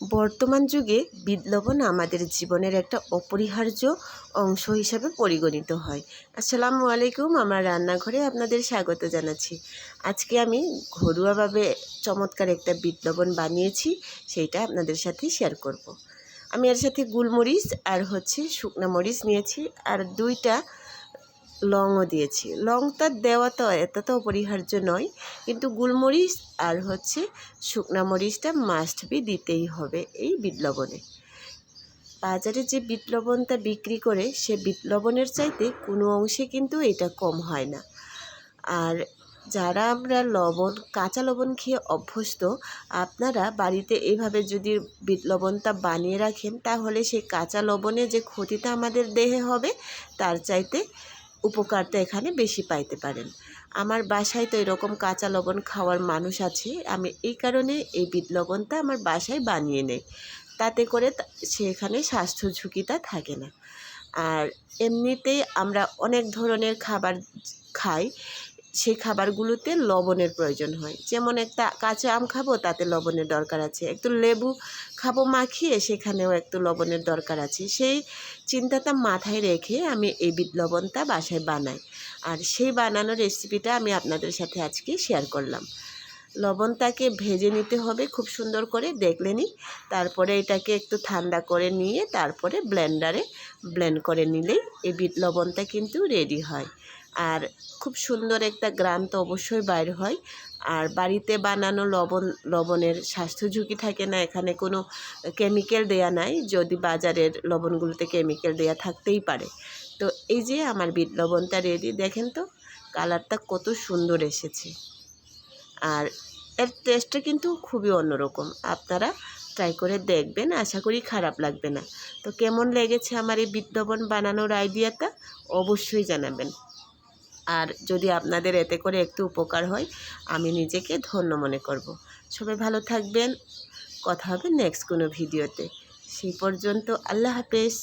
বর্তমান যুগে বিট আমাদের জীবনের একটা অপরিহার্য অংশ হিসাবে পরিগণিত হয় আসসালামু আলাইকুম, আমার রান্নাঘরে আপনাদের স্বাগত জানাচ্ছি আজকে আমি ঘরোয়াভাবে চমৎকার একটা বিট বানিয়েছি, সেইটা আপনাদের সাথে শেয়ার করব। আমি এর সাথে গুলমরিচ আর হচ্ছে শুকনা মরিচ নিয়েছি, আর দুইটা লংও দিয়েছি। লংটা দেওয়া তো এতটা অপরিহার্য নয়, কিন্তু গুলমরিচ আর হচ্ছে শুকনা মরিচটা মাস্ট বি দিতেই হবে এই বিট লবণে। বাজারে যে বিট লবণটা বিক্রি করে, সে বিট লবণের চাইতে কোনো অংশে কিন্তু এটা কম হয় না। আর যারা আমরা লবণ, কাঁচা লবণ খেয়ে অভ্যস্ত, আপনারা বাড়িতে এইভাবে যদি বিট লবণটা বানিয়ে রাখেন, তাহলে সেই কাঁচা লবণে যে ক্ষতিটা আমাদের দেহে হবে, তার চাইতে উপকারটা এখানে বেশি পাইতে পারেন। আমার বাসায় তো এরকম কাঁচা লবণ খাওয়ার মানুষ আছে। আমি এই কারণে এই বিট লবণটা আমার বাসায় বানিয়ে নেই। তাতে করে সেখানে স্বাস্থ্য ঝুঁকিটা থাকে না। আর এমনিতেই আমরা অনেক ধরনের খাবার খাই। সেই খাবারগুলোতে লবণের প্রয়োজন হয়। যেমন একটা কাঁচা আম খাব, তাতে লবণের দরকার আছে। একটু লেবু খাব মাখিয়ে, সেখানেও একটু লবণের দরকার আছে। সেই চিন্তাটা মাথায় রেখে আমি এই লবণটা বাসায় বানাই। আর সেই বানানোর রেসিপিটা আমি আপনাদের সাথে আজকে শেয়ার করলাম। লবণটাকে ভেজে নিতে হবে খুব সুন্দর করে দেখলেনি তারপরে এটাকে একটু ঠান্ডা করে নিয়ে তারপরে ব্লেন্ডারে ব্লেন্ড করে নিলেই এই বিট লবণটা কিন্তু রেডি হয়। আর খুব সুন্দর একটা গ্রাম তো অবশ্যই বাইর হয়। আর বাড়িতে বানানো লবণ, লবণের স্বাস্থ্য ঝুঁকি থাকে না, এখানে কোনো কেমিক্যাল দেয়া নাই, যদি বাজারের লবণগুলোতে কেমিক্যাল দেয়া থাকতেই পারে। তো এই যে আমার বিট লবণটা রেডি দেখেন তো কালারটা কত সুন্দর এসেছে। আর এর টেস্টটা কিন্তু খুবই অন্যরকম। আপনারা ট্রাই করে দেখবেন, আশা করি খারাপ লাগবে না। তো কেমন লেগেছে আমার এই লবণ বানানোর আইডিয়াটা অবশ্যই জানাবেন। আর যদি আপনাদের এতে করে একটু উপকার হয়, আমি নিজেকে ধন্য মনে করব। সবাই ভালো থাকবেন। কথা হবে নেক্সট কোনো ভিডিওতে। সেই পর্যন্ত আল্লাহ হাফেজ।